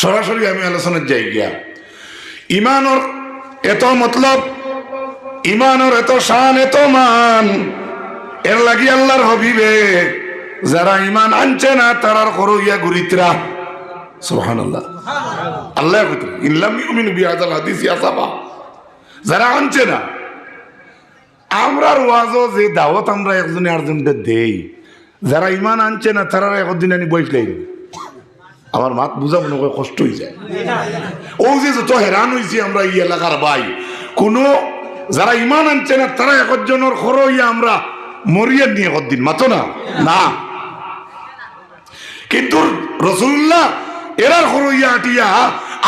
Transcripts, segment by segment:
সরাসরি আমি আলোচনার যাই গিয়া ইমানর এত মতলব, ইমানর এত শান, এত মান, এর লাগি আল্লাহর হবিবে। যারা ইমান আনছে না, তারার করো ইয়া গুরিত্রা আল্লাহ ইয়াসাবা যারা আনছে না যে আমরা দেই, যারা ইমান আনছে না তারা একদিন আনি বসলেই আমার মাত বুঝা মনে করে কষ্ট হয়ে যায়। ও যে যত হেরান হয়েছি আমরা এই এলাকার ভাই, কোনো যারা ইমান আনছে না, তারা একজনের খরো ইয়া আমরা মরিয়ে নিয়ে একদিন, মাতো না? না। কিন্তু রসুল্লাহ, এরার খরো ইয়া আটিয়া,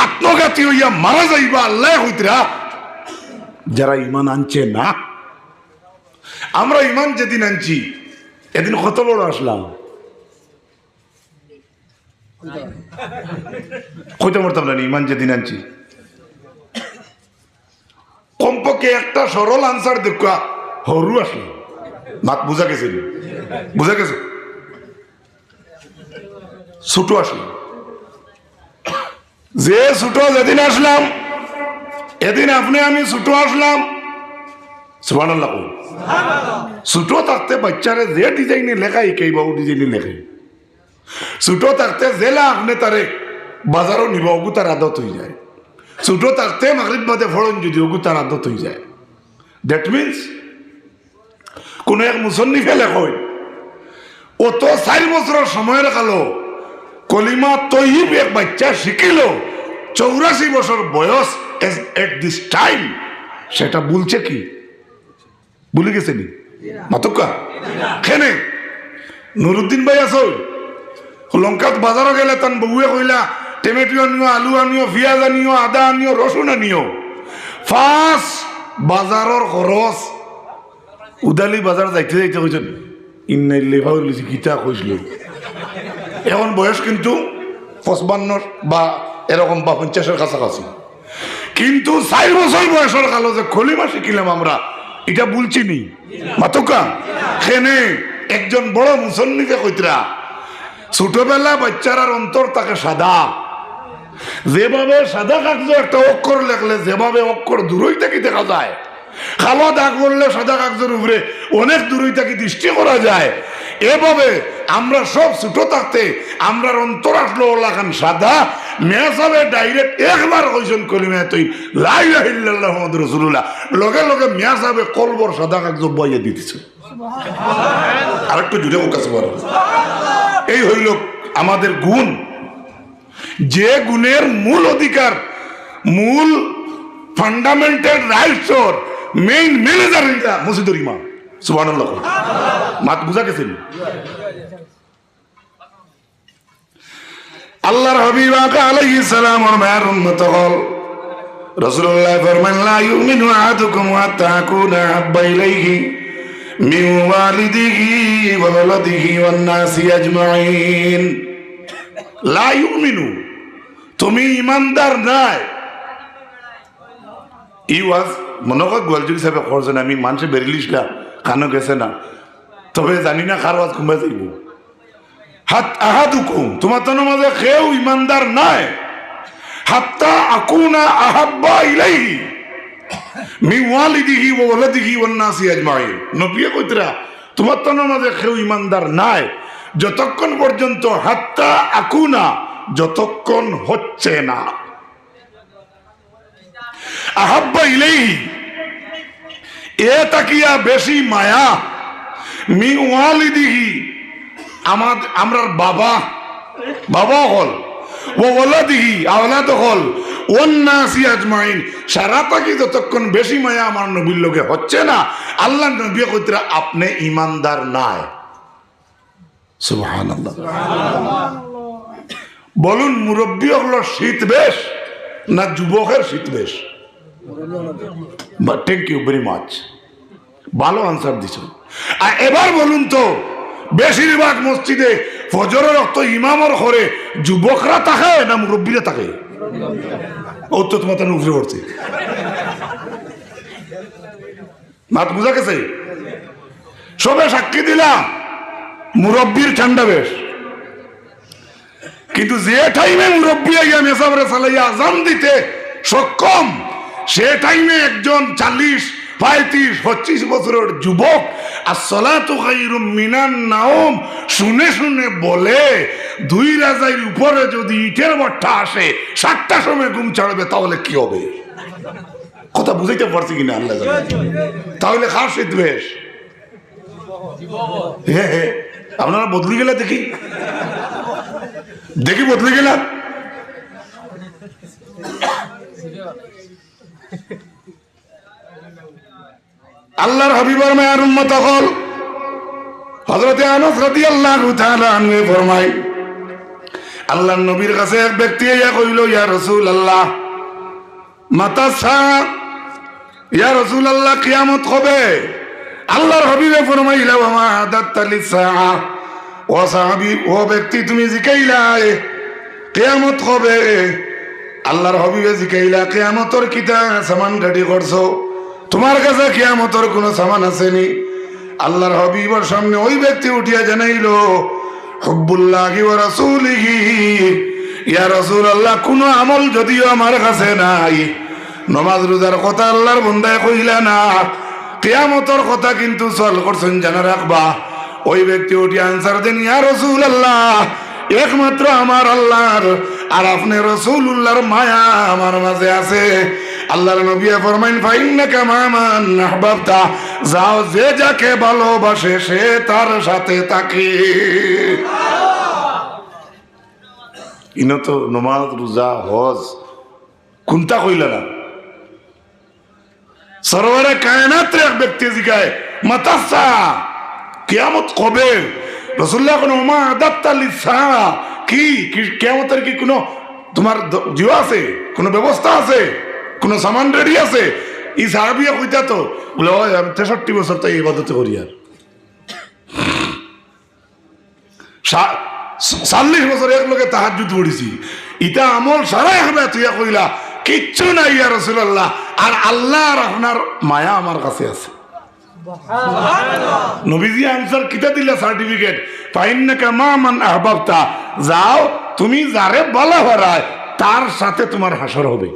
আত্মঘাতী হইয়া মারা যাইবা, আল্লাহ হইতরা যারা ইমান আনছে না, আমরা ইমান যেদিন আনছি, এদিন কত বড় আসলাম? কইতে পারতাম না ইমান যেদিন আনছি। কমপক্ষে একটা সরল আনসার দেখা হরু আসলো। মাত বুঝা গেছে বুঝা গেছে? ছোট আসলো। যে ছোট যেদিন আসলাম এদিন আপনি আমি ছোট আসলাম। কই। ছোট থাকতে বাচ্চারে যে ডিজাইনে লেখা শিকাইব ও ডিজাইনে লেখে ছোট থাকতে জেলা আপনি তারে বাজারও নিব ওগু তার আদত হয়ে যায়। ছোট থাকতে মাগরিব বাদে ফলন যদি ওগু তার আদত হয়ে যায়। দ্যাট মিনস কোন এক মুসন্নি ফেলে কই ও তো চার বছরের সময় রাখালো কলিমা তৈব এক বাচ্চা শিখিল চৌরাশি বছর বয়স এট দিস টাইম সেটা বলছে কি? ভুলে গেছে নি? মাতকা? খেনে নুরুদ্দিন ভাই আছো? লঙ্কাত বাজারও গেলে তান বউয়ে কইলা টমেটো আনিও আলু আনিও, পিঁয়াজ আনিও, আদা আনিও, রসুন আনিও। ফার্স্ট বাজারের খরচ উদালি বাজার যাইতে যাইতে কইছেন ইন্নাই লেভা লিছি গীতা কইছিল এখন বয়স কিন্তু পঁচপান্নর বা এরকম বা পঞ্চাশের কাছাকাছি। কিন্তু চার বছর বয়সের কালো যে খলিমা শিখিলাম আমরা এটা বলছি নি মাতকা? খেনে একজন বড় মুসল্লিকে কইতরা ছোটবেলা বাচ্চারার অন্তর তাকে সাদা। যেভাবে সাদা কাগজ একটা অক্ষর লেখলে যেভাবে অক্ষর দূরই থেকে দেখা যায়। কালো দাগ করলে সাদা কাগজের উপরে অনেক দূরই থেকে দৃষ্টি করা যায়। এভাবে আমরা সব ছোট থাকতে আমরা অন্তর আসলো ওলাখান সাদা। মেয়াসাবে ডাইরেক্ট একবার কইছেন কলিমা তুই লাই লাইল্লাহ রসুল্লাহ লগে লগে মেয়াসাবে কলবর সাদা কাগজ বইয়ে দিতেছে আরেকটু জুড়ে বলো এই হইল আমাদের গুণ। যে গুণের মূল অধিকার, মূল ফান্ডামেন্টাল রাইটসর মেইন ম্যানেজার এটা মসজিদুর ইমাম। সুবহানাল্লাহ। মাত বুঝা গেছেন? আল্লাহর হাবিব আকা আলাইহিস সালাম ওর মায়ের উম্মত হল। রাসূলুল্লাহ ফরমান লা ইউমিনু আহাদুকুম হাত্তা আকুনা হাব্বা ইলাইহি। ওয়া ওয়ালাদিহি ওয়ান নাসি আজমাইন লা ইউমিনু তুমি ইমানদার নাই। ই ওয়াজ মনে কর গোয়ালজুর হিসাবে করছেন আমি মানুষে বেরিলিস না কানো গেছে না। তবে জানি না কার ওয়াজ কুম্বা যাইব হাত আহাদুকুম তোমার তো মাঝে কেউ ইমানদার নাই। হাত্তা আকুনা আহাব্বা ইলাইহি। মি ওয়ালিদিহি ওয়া ওয়ালাদিহি ওয়ান নাসি আজমাইন। নবিয়ে কইতরা তোমার তো মাঝে কেউ ইমানদার নাই। যতক্ষণ পর্যন্ত হাত্তা আকুনা, যতক্ষণ হচ্ছে না। আহাব্বা ইলাইহি, এ তাকিয়া বেশি মায়া। মি ওয়ালিদিহি, আমার, আমরার বাবা বাবা হল। ও ওলাদিহি আওলাদ হল। সারা বেশি হচ্ছে না নাই। বলুন, মুরব্বী হলো শীত বেশ না যুবকের শীত বেশ? থ্যাংক ইউ ভেরি মাচ ভালো আনসার দিছ আর এবার বলুন তো, বেশিরভাগ মসজিদে ফজরের রক্ত ইমামর ঘরে যুবকরা থাকে না মুরব্বীরা থাকে? ও তো তোমার উপরে পড়ছে। মাত বুঝা গেছে? সবে সাক্ষী দিলা মুরব্বীর ঠান্ডা বেশ। কিন্তু যে টাইমে মুরব্বী আইয়া মেসাবরে চালাইয়া আজান দিতে সক্ষম, সে টাইমে একজন চাল্লিশ পঁয়ত্রিশ পঁচিশ বছরের যুবক আর সলাতু খাইরুম মিনান নাওম শুনে শুনে বলে দুই রাজার উপরে যদি ইটের বট্টা আসে সাতটার সময় ঘুম ছাড়বে তাহলে কি হবে? কথা বুঝাইতে পারছি কিনা আল্লাহ। তাহলে খাস বেশ হ্যাঁ হ্যাঁ। আপনারা বদলি গেলে দেখি। দেখি বদলি গেলাম আল্লাহর হাবিবর মায়ার উম্মত হল। হজরতে আনস রাদিয়াল্লাহু তাআলা আনহু ফরমায়, আল্লাহর নবীর কাছে এক ব্যক্তি ইয়া কইল, ইয়া রাসূলুল্লাহ, মাতা সা রাসূলুল্লাহ, কিয়ামত কবে? আল্লাহর হাবিবে ফরমাইলা ওয়া মা আদাত্তা লিসা ও সাহাবী, ও ব্যক্তি, তুমি কিয়ামত আল্লাহর হাবিবে জিকাইলা, কিয়ামতর কিতা সামান গাড়ি করছ? তোমার কাছে কিয়ামতর কোনো সামান আসেনি। আল্লাহর হাবিবর সামনে ওই ব্যক্তি উঠিয়া জানাইলো, হব্বুল্লাহি ওয়া রাসূলিহি। ইয়া রাসূলুল্লাহ, কোনো আমল যদিও আমার কাছে নাই। নমাজ রোজার কথা আল্লাহর বন্দায় কইলা না, কেয়ামতর কথা কিন্তু চল করছেন জানা রাখবা ওই ব্যক্তি উঠি আনসার দেন, ইয়া রসুল আল্লাহ একমাত্র আমার আল্লাহর আর আপনি রসুল্লাহর মায়া আমার মাঝে আছে। আল্লাহর নবী ফরমাইন, ফাইন্নাকা মামান আহবাবতা, যাও যে যাকে ভালোবাসে সে তার সাথে থাকে ইনো তো নমাজ, রোজা, হজ, কোনটা কইলা না? সরোবরে কায়নাত এক ব্যক্তি জিগায়, মাতাসা, কিয়ামত কবে? রসুল্লাহ কোন ওমা আদাত্তালি কি, কি- কিয়ামতের কি কোনো তোমার জিও আছে? কোনো ব্যবস্থা আছে? কোনো সামান রেডি আছে? ই সাহাবিয়া কইতা তো বলে ওই আমি তেষট্টি বছর তাই ইবাদত করি আর। চাল্লিশ বছর এক লোকে তাহার যুদ্ধ পড়েছি। ইটা আমল সারাই হবে তুই কইলা কিচ্ছু নাই ইয়া রসুল্লাহ আর আল্লাহ আর আপনার মায়া আমার কাছে আছে। নবীজি আনসার কিতা দিলা সার্টিফিকেট পাইন না মা মান আহবাবতা। যাও তুমি যারে বলা হরায় তার সাথে তোমার হাসর হবে।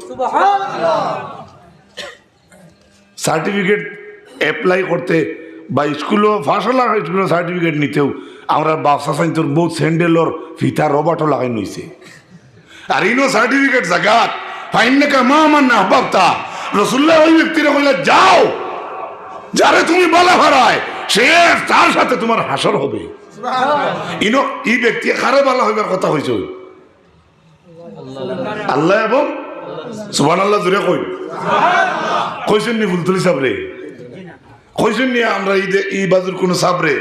সার্টিফিকেট অ্যাপ্লাই করতে বা স্কুলও ফাঁসলা স্কুলের সার্টিফিকেট নিতেও আমরা বাপসা সাইন্তর বহুত স্যান্ডেলর ফিতা রবাটও লাগাই নইছে আর ইনো সার্টিফিকেট জাগাত ফাইন নাকা মা আমার না বাপ্তা রসুল্লাহ ওই ব্যক্তিরা বললে যাও যারে তুমি বলা হারায় সে তার সাথে তোমার হাসর হবে। ইনো এই ব্যক্তি কারে বলা হইবার কথা হয়েছে আল্লাহ এবং সুবান আল্লাহ জুড়ে কই কইছেন নি ফুলতুলি সাবরে? কইছেন নি আমরা এই দে- এই বাজুর কোনো সাবরে?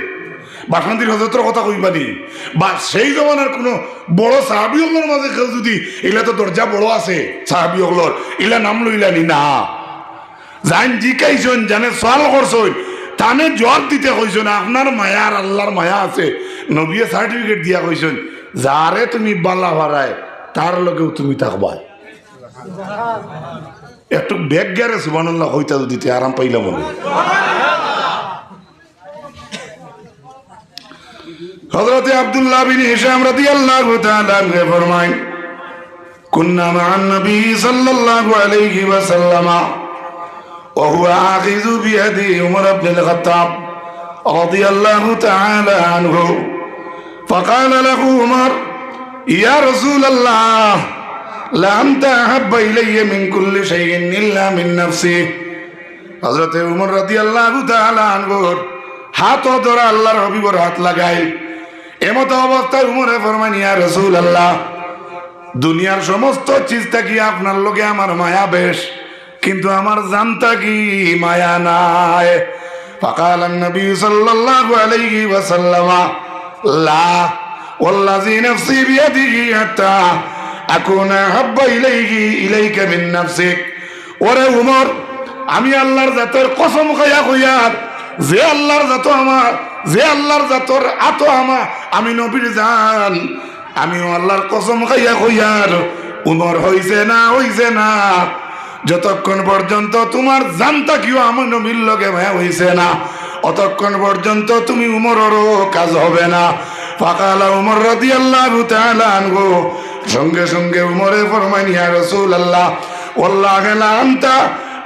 বাসন্তীর হজরতের কথা কইবানি বা সেই জমানার কোনো বড় সাহাবিগুলোর মাঝে কেউ যদি এগুলা তো দরজা বড় আছে, সাহাবিগুলোর, এগুলা নাম লইলানি না জান জিকাইছেন জানে সওয়াল করছেন, তানে জবাব দিতে কইছেন, আপনার মায়া আর আল্লাহর মায়া আছে। নবিয়ে সার্টিফিকেট দিয়া কইছেন, যারে তুমি বালা ভাড়ায় তার লগেও তুমি থাকবাই একটু ব্যাগ গেরে সুবানাল্লাহ হইতা দিতে আরাম পাইলাম মনে হযরত আব্দুল্লাহ বিন হিশাম রাদিয়াল্লাহু তাআলা আনহু ফরমায় কুন্না মা'আন নবী সাল্লাল্লাহু আলাইহি ওয়াসাল্লাম وهو آخذ بيد عمر بن الخطاب رضي الله تعالى عنه فقال له عمر يا رسول الله لأنت أحب إلي من كل شيء إلا من نفسي হজরতে উমর রাদি আল্লাহ আনগর হাত ধরা আল্লাহর হবিবর হাত লাগাই এমত অবস্থায় উমরে ফরমান ইয়া রসুল আল্লাহ দুনিয়ার সমস্ত চিজ থাকি আপনার লোকে আমার মায়া বেশ কিন্তু আমার জানতা কি মায়া নাই فقال النبي صلى الله عليه وسلم لا والذي نفسي بيده حتى أكون أحب إليه إليك من نفسك ওরে উমর আমি আল্লাহর জাতের কসম খাইয়া কইয়ার যে আল্লাহর জাত আমার যে আল্লাহর জাতর আত আমা আমি নবীর জান আমিও আল্লাহর কসম খাইয়া কইয়ার উমর হইছে না হইছে না যতক্ষণ পর্যন্ত তোমার জানতা কিও আমার নবীর লগে ভাই হইছে না অতক্ষণ পর্যন্ত তুমি উমরেরও কাজ হবে না ফাকালা উমর রাদিয়াল্লাহু তাআলা আনহু। সঙ্গে সঙ্গে উমরে ফরমান ইয়া রাসূলুল্লাহ ওয়াল্লাহি লা আনতা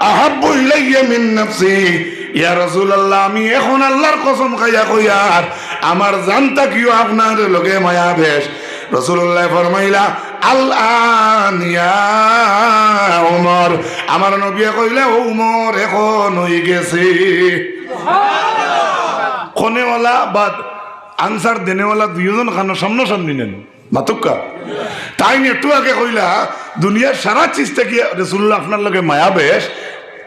আহাব্বু ইলাইয়া মিন নাফসি। ইয়া রাসূলুল্লাহ আমি এখন আল্লাহর কসম খাইয়া কইয়ার আমার জানতা কিও আপনার লগে মায়া বেশ রসুল্লাহ ফরমাইলা আল্লাহ উমর। আমার নবিয়ে কইলে ও উমর এখন হয়ে গেছে। কনেওয়ালা বা আনসার দেনেওয়ালা দুইজন খানো সামনাসামনি নেন। মাতুক্কা। তাই একটু আগে কইলা, দুনিয়ার সারা চিজ থেকে রসুল্লাহ আপনার লগে মায়া বেশ?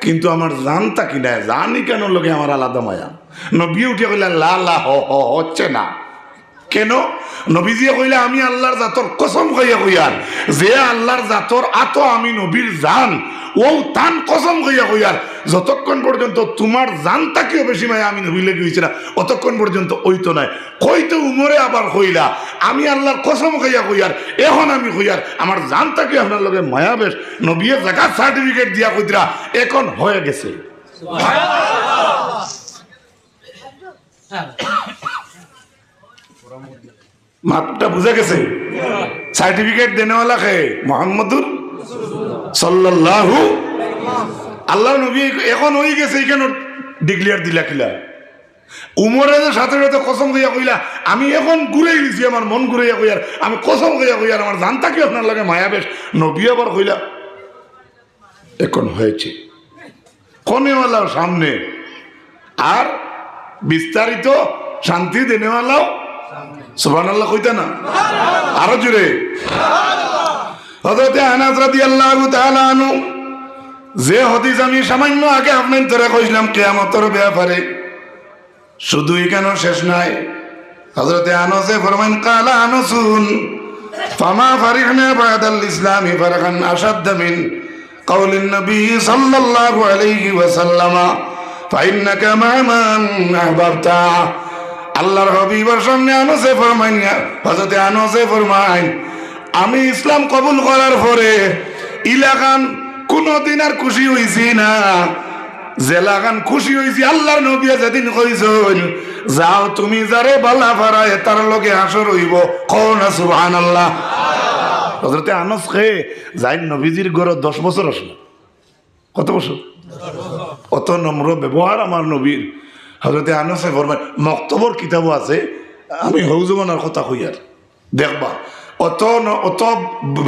কিন্তু আমার জানতা কি নাই? জানি কেন লগে আমার আলাদা মায়া? নবী উঠে কইলা লা লা হচ্ছে না। কেন? নবীজিয়ে কইলে, আমি আল্লাহর জাতর কসম কইয়া কইয়ার। যে আল্লাহর জাতর, আতো আমি নবীর জান। ও তান কসম কইয়া কইয়ার। যতক্ষণ পর্যন্ত তোমার জান তাকেও বেশি মায়া আমি নবী লেগে হয়েছি না, অতক্ষণ পর্যন্ত ওই তো নাই। কইতে উমরে আবার কইলা আমি আল্লাহর কসম কইয়া কইয়ার, এখন আমি কইয়ার আমার জান তাকে আপনার লগে মায়া বেশ। নবীর জাকাত সার্টিফিকেট দিয়া কইতরা, এখন হয়ে গেছে। মাপটা বুঝা গেছে? সার্টিফিকেট দেনেওয়ালা খে মোহাম্মদুর সাল্লাল্লাহু আল্লাহ নবী এখন হয়ে গেছে এখানে ডিক্লিয়ার দিলা কিলা। যে সাথে সাথে কসম কইয়া কইলা, আমি এখন ঘুরে গেছি, আমার মন ঘুরাইয়া কইয়ার আমি কসম কইয়া কইয়ার আমার জানতা কি আপনার লাগে মায়া বেশ নবী আবার কইলা, এখন হয়েছে। কনেওয়ালাও সামনে। আর বিস্তারিত শান্তি দেনেওয়ালাও সুবান আল্লাহ কইতা না আরো জুড়ে হজরতে আনাস রাদিয়াল্লাহু তাআলা আনহু যে হদিস আমি সামান্য আগে আপনার ধরে কইছিলাম কিয়ামতের ব্যাপারে শুধুই কেন শেষ নাই হজরতে আনসে ফরমান কালা আনসুন ফামা ফারিহনা বাদাল ইসলামি ফারখান আসাদ্দ মিন قول النبي صلى الله عليه وسلم فإنك مع من أحببت আল্লাহর হবিবর সামনে আনসে ফরমাইন হজরতে আনসে ফরমাইন, আমি ইসলাম কবুল করার পরে ইলাকান কোনদিন আর খুশি হইছি না। জেলাগান খুশি হইছি, আল্লাহর নবী যেদিন কইছেন, যাও তুমি যারে বালা ফারায়, তার লগে হাসর হইব। কও না, সুবহানাল্লাহ। হজরতে আনস খে যাই নবীজির ঘরে দশ বছর আসলো। কত বছর? অত নম্র ব্যবহার আমার নবীর। হজরতে আনসে ফরমায় মক্তবর কিতাবও আছে, আমি হৌজমানার কথা কইয়ার দেখবা, অত অত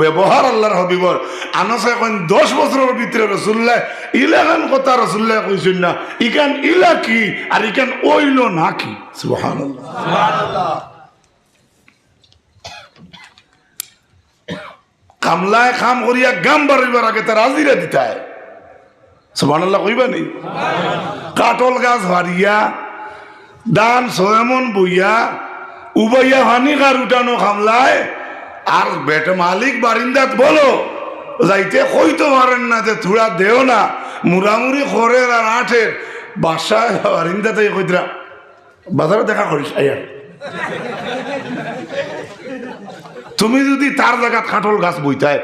ব্যবহার আল্লাহর হবিবর। আনসে এখন দশ বছরের ভিতরে রসুল্লাহ ইলাখান কথা রসুল্লাহ কইছেন না। ইখান ইলা কি আর ইখান ওইল না কি? সুবহানাল্লাহ। কামলায় খাম করিয়া গাম বাড়িবার আগে তার আজিরা দিতায় কইবা নেই কাটল গাছ ভারিয়া দান সয়মন বইয়া, উবাইয়া হানি কার উঠানো খামলায়, আর বেটা মালিক বারিন্দাত বলো, যাইতে কইতে পারেন না যে থুড়া দেও না মুরামুরি খরের আর আঠের বাসায় বারিন্দাতে কইতরা, বাজারে দেখা করিস আয়ার তুমি যদি তার জায়গাত কাঠল গাছ বইতায়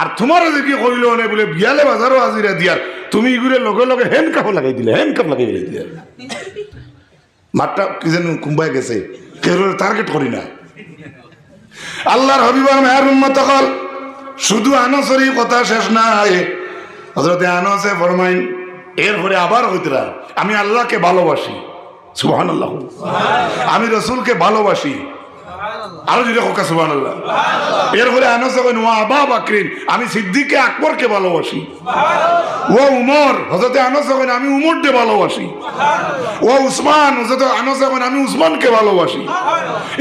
আর তোমার যদি কইল নে বলে বিয়ালে বাজারও আজিরা দিয়ার তুমি ইগুরে লগে লগে হেন কাপ লাগাই দিলে হেন কাপ লাগাই দিলে। মাঠটা কি যেন কুম্বাই গেছে কেউ টার্গেট করি না। আল্লাহর হবিবার মেয়ার উন্মত কল শুধু আনসরি কথা শেষ নাই। হজরতে আনসে ফরমাইন এরপরে আবার হইতরা আমি আল্লাহকে ভালোবাসি। সুবহান আল্লাহ আমি রসুলকে ভালোবাসি। আরও যদি হোকা সুবহান আল্লাহ এরপরে আনসে ওয়া আবা বাকরিন। আমি সিদ্দিককে আকবরকে ভালোবাসি। ও উমর হজরতে আনসে কইন আমি উমরকে ভালোবাসি। ও উসমান হজরত আনসে কইন আমি উসমানকে ভালোবাসি।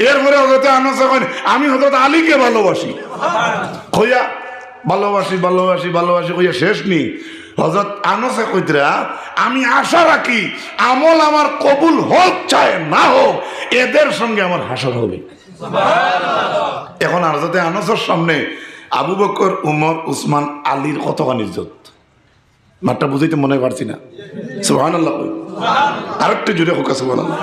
এরপরে হজরতে আনসে কইন আমি হজরত আলীকে ভালোবাসি। কইয়া ভালোবাসি ভালোবাসি ভালোবাসি কইয়া শেষ নি হজরত আনসে কইতরা আমি আশা রাখি আমল আমার কবুল হোক চায় না হোক এদের সঙ্গে আমার হাসর হবে। এখন আর যাতে আনসর সামনে আবু বকর, উমর, উসমান, আলীর কতখানি ইজ্জত? মাঠটা বুঝাইতে মনে পারছি না। সুহান আল্লাহ আরেকটু জুড়ে হোক সুহান আল্লাহ